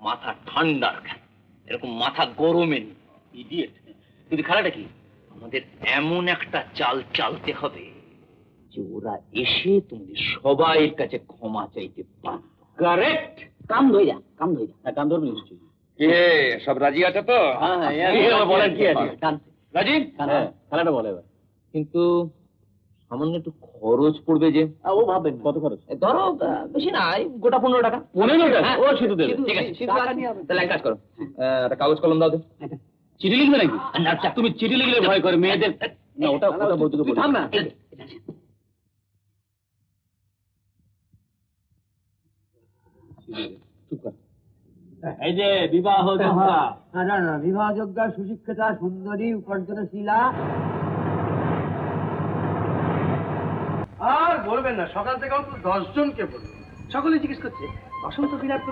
মাথা ঠান্ডার খেলা। এরকম মাথা গরমের। ইডিয়েট কিন্তু খেলাটা কি? আমাদের এমন একটা চাল চালতে হবে যে ওরা এসে তোমাদের সবাইয়ের কাছে ক্ষমা চাইতে পারবে কারেক্ট কাম ধইরা কাম ধইরা হ্যাঁ গান ধরবে নিশ্চয়ই। কে? সব রাজি আছে তো? হ্যাঁ, বলেন কি আছে? রাজি? হ্যাঁ, খেলাটা বলে এবার। কিন্তু সামান্য একটু খরচ পড়বে যে। ও ভাবেন কত খরচ? ধরো বেশি না গোটা পনেরো টাকা। পনেরো টাকা? হ্যাঁ, ও শুধু দেবে। ঠিক আছে। টাকা নিয়ে হবে। তাহলে এক কাজ করো। একটা কাগজ কলম দাও তো। চিঠি লিখবে নাকি? আচ্ছা, তুমি চিঠি লিখলে ভয় করে মেয়েদের। না ওটা ওটা বৌদিকে তুই বলি। থাম না। এই যে, বিবাহ না না না বিবাহযোগ্যা সুশিক্ষিতা সুন্দরী উপার্জনশীলা বলবেন না। সকাল থেকে অন্তত দশ জনকে বলবেন সকলে জিজ্ঞেস করছে বসন্ত বিরাট